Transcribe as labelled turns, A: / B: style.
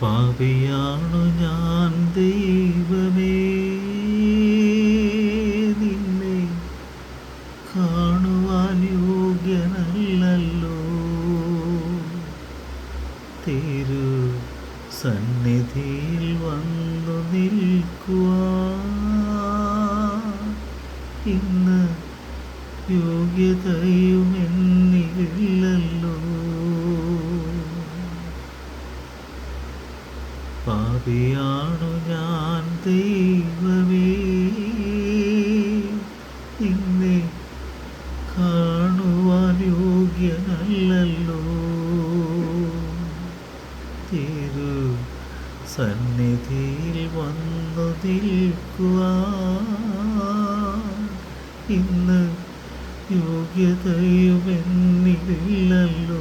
A: പാപിയാണു ഞാൻ ദൈവമേ നിന്നെ കാണുവാൻ യോഗ്യനല്ലല്ലോ. തിരു സന്നിധിയിൽ വന്നു നിൽക്കുവാൻ ഇന്ന് യോഗ്യതയും പാപിയാണു ഞാൻ ദൈവമേ. നിന്നെ കാണുവാൻ യോഗ്യനല്ലല്ലോ. തിരു സന്നിധിയിൽ വന്നു നിൽക്കുവാൻ ഇന്ന് യോഗ്യതയും എന്നില്ലല്ലോ